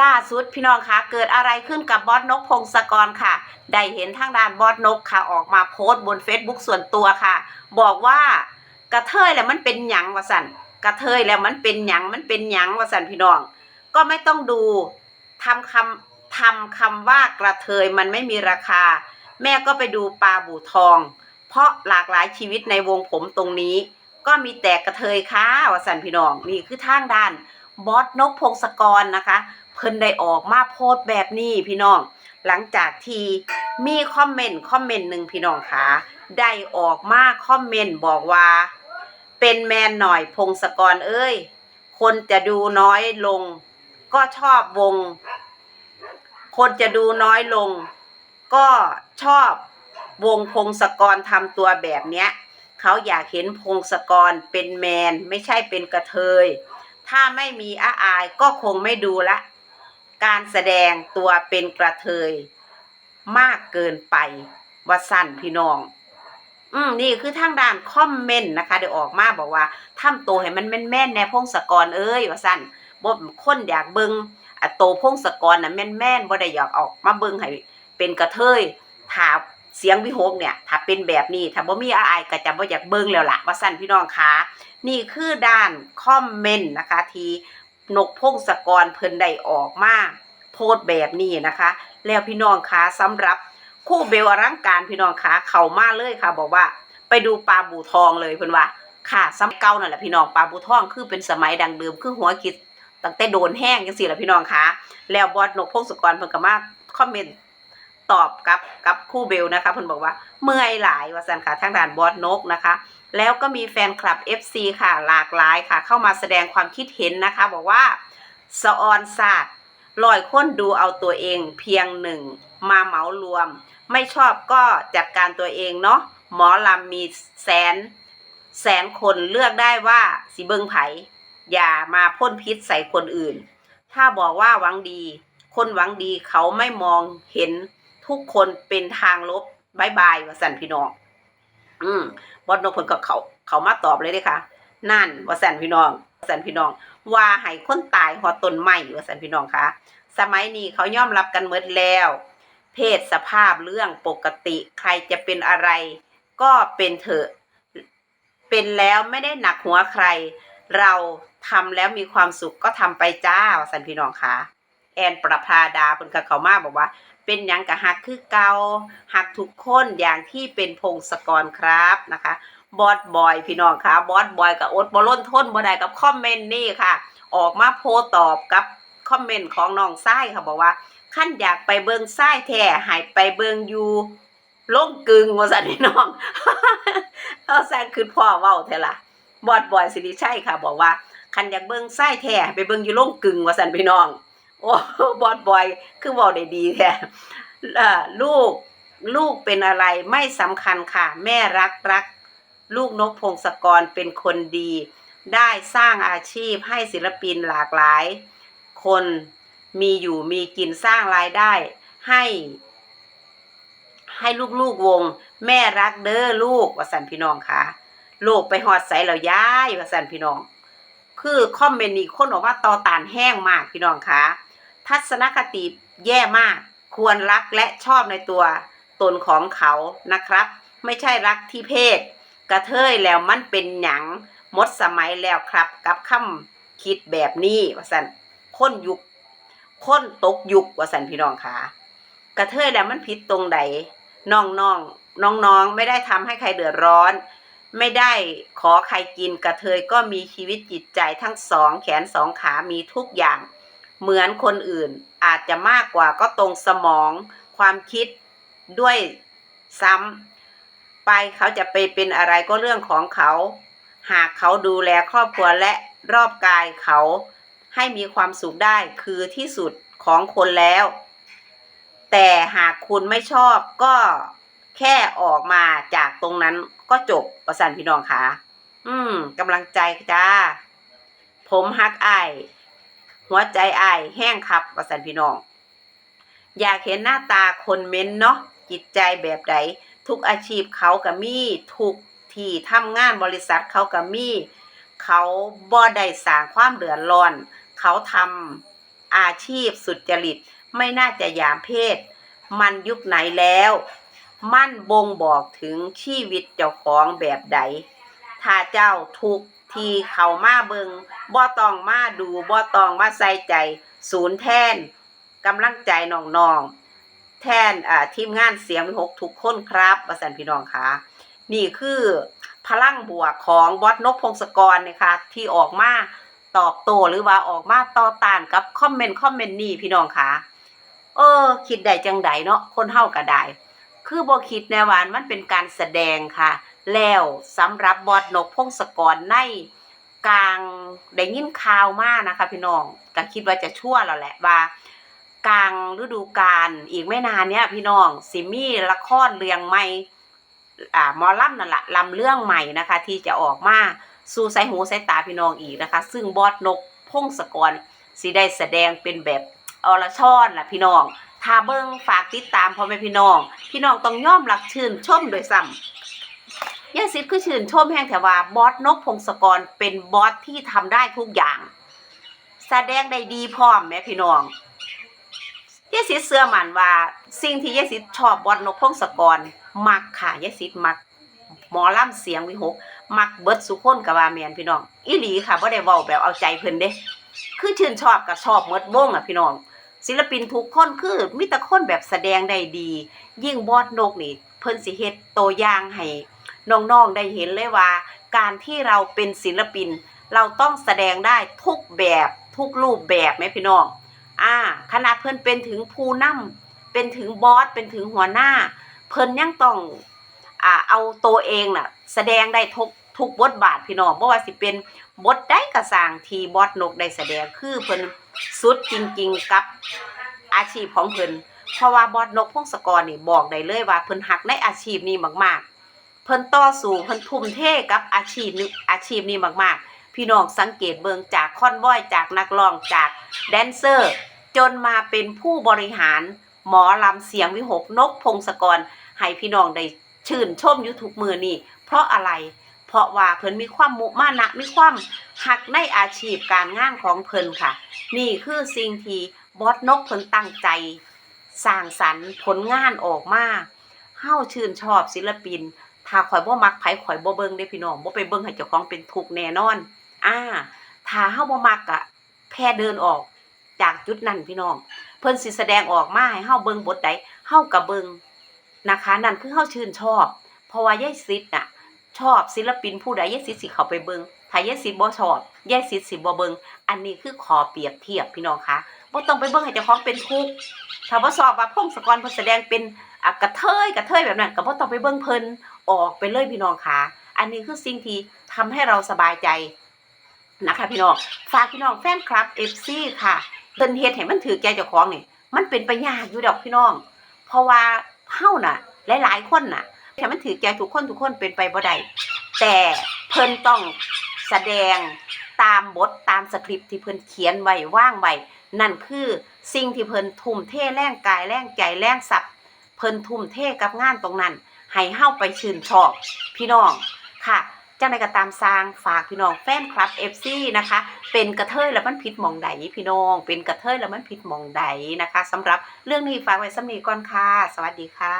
ล่าสุดพี่น้องคะเกิดอะไรขึ้นกับบอสนกพงศกรค่ะ ได้เห็นทางด้านบอสนกค่ะออกมาโพสต์บน Facebook ส่วนตัวค่ะ บอกว่ากระเทยแล้วมันเป็นหยังวะสันกระเทยแล้วมันเป็นหยังมันเป็นหยังวะสันพี่น้อง ก็ไม่ต้องดูทำคำทำคำว่ากระเทยมันไม่มีราคา แม่ก็ไปดูปลาบู่ทอง เพราะหลากหลายชีวิตในวงผมตรงนี้ ก็มีแต่กระเทยค่ะวสันพี่น้องนี่คือทางด้านบอสนกพงศกรนะคะ เพิ่นได้ออกมาโพสต์แบบนี้พี่น้อง หลังจากที่มีคอมเมนต์คอมเมนต์หนึ่งพี่น้องคะได้ออกมาคอมเมนต์บอกว่า เป็นแมนหน่อยพงศกรเอ้ย คนจะดูน้อยลง ก็ชอบวง คนจะดูน้อยลง ก็ชอบวงพงศกรทำตัวแบบเนี้ยเขาอยากเห็นพงศกรเป็นแมน ไม่ใช่เป็นกระเทย ถ้าไม่มีอาอายก็คงไม่ดูละ การแสดงตัวเป็นกระเทยมากเกินไปว่าสั้นพี่น้อง อืมนี่คือทางด้านคอมเมนต์นะคะเดี๋ยวออกมาบอกว่าทำตัวให้มันแม่นๆแน่พงศกรเอ้ยว่าสั้นบ่คนอยากเบิงอะโตพงศกรน่ะแม่นๆบ่ได้อยากออกมาเบิงให้เป็นกระเทยถ้าเสียงวิหกเนี่ย ถ้าเป็นแบบนี้ ถ้าบ่มีอายก็จะบ่อยากเบิงแล้วล่ะว่าสั้นพี่น้องคะนี่คือด้านคอมเมนต์นะคะที่ นกพงศกรเพิ่นได้ออกมาโพสแบบนี้นะคะ แล้วพี่น้องคะสำหรับคู่เบลอลังการพี่น้องคะเข้ามาเลยค่ะ บอกว่าไปดูปลาบูทองเลยเพิ่นว่าค่ะซ้ำเก่านั่นแหละพี่น้องปลาบูทองคือเป็นสมัยดังเดิมคือหัวคิดตั้งแต่โดนแห้งจังซี่แหละพี่น้องคะแล้วบอสนกพงศกรเพิ่นก็มาคอมเมนต์ตอบกับกับคู่เบลนะคะเพิ่นบอกว่าเมื่อยหลายว่าซั่นค่ะทางด้านบอสนกนะคะ แล้วก็มีแฟนคลับ FC ค่ะหลากหลายค่ะ เข้ามาแสดงความคิดเห็นนะคะ บอกว่าสะออนศาสตร์ลอยค้นดูเอาตัวเองเพียงหนึ่ง มาเหมารวม ไม่ชอบก็จัดการตัวเองเนาะหมอลำมีแสน แสนคนเลือกได้ว่าสิเบิงไผ อย่ามาพ่นพิษใส่คนอื่น ถ้าบอกว่าหวังดี คนหวังดีเขาไม่มองเห็นทุกคนเป็นทางลบบายบายว่าสันพี่น้อง อืมบอสนกเพิ่นก็เขาเขามาตอบเลยเด้ค่ะ นั่นว่าสันพี่น้องว่าสันพี่น้อง ว่าให้คนตายหอต้นไม้ว่าสันพี่น้องคะสมัยนี้เขายอมรับกันหมดแล้ว เพศสภาพเรื่องปกติใครจะเป็นอะไร ก็เป็นเถอะ เป็นแล้วไม่ได้หนักหัวใคร เราทำแล้วมีความสุขก็ทำไปจ้าว่าสันพี่น้องคะ แอนประภาดาเพิ่นก็เขามาบอกว่า เป็นหยังกะฮักคือเกาหักทุกคนอย่างที่เป็นพงศกรครับนะคะบอสบอยพี่น้องคะบอสบอยกับอดบอล้นทนบ่ได้กับคอมเมนต์นี่ค่ะ ออกมาโพตอบกับคอมเมนต์ของน้องไส้ค่ะบอกว่าขั้นอยากไปเบิงไส้แท้หายไปเบิงอยู่ลงกึงว่าสันพี่น้องเอาแซงคือพ่อเว้าเท่ล่ะบอสบอยสิริชัยค่ะ บอกว่าคันอยากเบิงไส้แท้ไปเบิงอยู่ลงกึงว่าสันพี่น้อง โอ้บอสบอย คือเว้าได้ดีแท้ลูกลูกเป็นอะไรไม่สำคัญค่ะ แม่รักรัก ลูกนกพงศกรเป็นคนดี ได้สร้างอาชีพให้ศิลปินหลากหลาย คนมีอยู่มีกินสร้างรายได้ให้ ให้ลูกๆวง แม่รักเด้อลูกว่าสันพี่น้องค่ะลูกไปหอดใสแล้วย้ายว่าสันพี่น้อง คือคอมเมนต์นี้คนบอกว่าตอตานแห้งมากพี่น้องค่ะ ทัศนคติแย่มาก ควรรักและชอบในตัวตนของเขานะครับ ไม่ใช่รักที่เพศ กระเทยแล้วมันเป็นหยังหมดสมัยแล้วครับ กับคำคิดแบบนี้ว่าสันค้นยุคคนตกยุคว่าสันพี่น้องค่ะกระเทยแล้วมันผิดตรงใดน้องน้องน้องน้องไม่ได้ทำให้ใครเดือดร้อน ไม่ได้ขอใครกินกระเทยก็มีชีวิตจิตใจทั้งสองแขนสองขามีทุกอย่าง เหมือนคนอื่นอาจจะมากกว่าก็ตรงสมองความคิดด้วยซ้ำไปเขาจะไปเป็นอะไรก็เรื่องของเขา หากเขาดูแลครอบครัวและรอบกายเขาให้มีความสุขได้คือที่สุดของคนแล้ว แต่หากคุณไม่ชอบก็แค่ออกมาจากตรงนั้นก็จบประสันพี่น้องค่ะ อืมกำลังใจจ้า ผมฮักไอ หัวใจอายแห้งครับประสันพี่น้อง อยากเห็นหน้าตาคนเม้นเนาะจิตใจแบบใดทุกอาชีพเขาก็มีทุกที่ทำงานบริษัทเขาก็มีเขาบ่ได้สร้างความเดือดร้อน เขาทอาชีพสุจริต ไม่น่าจะยามเพศ มันยุคไหนแล้ว มั่นบ่งบอกถึงชีวิตเจ้าของแบบใดถ้าเจ้าทุก ที่เขามาเบิงบ่ต้องมาดูบ่ต้องมาใส่ใจ ศูนย์แทนกำลังใจน้องๆแทนอ่าทีมงานเสียงวิหกทุกคนครับประสันพี่น้องคะนี่คือพลังบวกของบอสนกพงศกรนะคะที่ออกมาตอบโต้หรือว่าออกมาต่อต้านกับคอมเมนต์คอมเมนต์นี่พี่น้องคะเออ คิดได้จังใดเนาะคนเฮาก็ได้ คือบ่คิดแนวานมันเป็นการแสดงค่ะ แล้วสำหรับบอดนกพงศกรในกลางได้ยินข่าวมากนะคะพี่น้องก็คิดว่าจะชั่วแล้วแหละว่ากลางฤดูกาลอีกไม่นานเนี้ยพี่น้องสิมี่ละครเรื่องใหม่อ่ามอลำนั่นแหละลำเรื่องใหม่นะคะ ที่จะออกมาสู่สายหูสายตาพี่น้องอีกนะคะ ซึ่งบอดนกพงศกรสิได้แสดงเป็นแบบอรชรล่ะพี่น้องถ้าเบิ่งฝากติดตามพ่อแม่พี่น้อง พี่น้องต้องย่อมรับชื่นชมโดยซ้ำ ยายซิดคือชื่นชมแห่งแต่ว่าบอสนกพงศกรเป็นบอสที่ทำได้ทุกอย่าง แสดงได้ดีพร้อมแม่พี่น้องยายซิดเสื้อมันว่า สิ่งที่ยายซิดชอบบอสนกพงศกรมักค่ะยายซิดมักหมอล่ำเสียงวิหก มักเบิร์ดสุคนกับวาแมนพี่น้องอีหลีค่ะบ่ได้เว้าแบบเอาใจเพิ่นเด้ คือชื่นชอบกับชอบหมดวงอะพี่น้อง ศิลปินทุกคนคือมีแต่คนแบบแสดงได้ดี ยิ่งบอดนกนี่ เพิ่นสิเฮ็ดตัวอย่างให้ น้องๆได้เห็นเลยว่า การที่เราเป็นศิลปิน เราต้องแสดงได้ทุกแบบทุกรูปแบบแม่พี่น้องอ่าขนาดเพิ่นเป็นถึงผู้นำเป็นถึงบอสเป็นถึงหัวหน้า เพิ่นยังต้องอ่าเอาตัวเองน่ะ แสดงได้ทุกทุกบทบาทพี่น้องบ่ว่าสิเป็นบทใดก็สางทีบอสนกได้แสดงคือเพิ่นสุดจริง ๆกับอาชีพของเพิ่นเพราะว่าบอสนกพงศกรนี่บอกได้เลยว่าเพิ่นหักในอาชีพนี้มากๆ เพิ่นต่อสู้เพิ่นทุ่มเทกับอาชีพนี้อาชีพนี้มากๆ พี่น้องสังเกตเบิงจากคอนวอยจากนักร้องจากแดนเซอร์ จนมาเป็นผู้บริหารหมอลำเสียงวิหกนกพงศกร ให้พี่น้องได้ชื่นชมอยู่ทุกมือนี่เพราะอะไร เพราะว่าเพิ่นมีความมุมานะมีความหักในอาชีพการงานของเพิ่นค่ะ นี่คือสิ่งที่บอสนกเพิ่นตั้งใจสร้างสรรค์ผลงานออกมาเฮาชื่นชอบศิลปิน ถ้าข่อยบ่มักไผข่อยบ่เบิ่งเด้พี่น้องบ่ไปเบิ่งให้เจ้าของเป็นทุกข์แน่นอน อ่า ถ้าเฮาบ่มักอะแพ้เดินออกจากจุดนั้นพี่น้อง เพิ่นสิแสดงออกมาให้เฮาเบิ่งบทใดเฮาก็เบิ่งนะคะ นั่นคือเฮาชื่นชอบ เพราะว่ายายซิดน่ะ ชอบศิลปินผู้ใดยายซิดสิเข้าไปเบิ่งถ้ายายซิดบ่ชอบยายซิดสิบ่เบิ่งอันนี้คือขอเปรียบเทียบพี่น้องคะบ่ต้องไปเบิ่งให้เจ้าของเป็นทุกข์ถ้าบ่ชอบว่าพงศกรเพิ่นแสดงเป็นอะกระเทยกระเทยแบบนั้นก็บ่ต้องไปเบิ่งเพิ่น ออกไปเลยพี่น้องคะอันนี้คือสิ่งที่ทำให้เราสบายใจนะคะพี่น้องฝากพี่น้องแฟนคลับ FC ค่ะเพิ่นเฮ็ดให้มันถือใจเจ้าของนี่มันเป็นไปยากอยู่ดอกพี่น้อง เพราะว่าเฮาน่ะ หลายๆคนน่ะแต่มันถือใจทุกคนทุกคนเป็นไปบ่ได้แต่เพิ่นต้องแสดงตามบทตามสคริปต์ที่เพิ่นเขียนไว้ว่างไว้นั่นคือสิ่งที่เพิ่นทุ่มเทแรงกายแรงใจแรงสับเพิ่นทุ่มเทกับงานตรงนั้น ให้เฮาไปชื่นชอบพี่น้องค่ะจังใดก็ตามสร้างฝากพี่น้องแฟนคลับ FC นะคะ เป็นกระเทยแล้วมันผิดมองใดพี่น้อง เป็นกระเทยแล้วมันผิดมองใดนะคะสำหรับเรื่องนี้ฝากไว้สำนีก่อนค่ะ สวัสดีค่ะ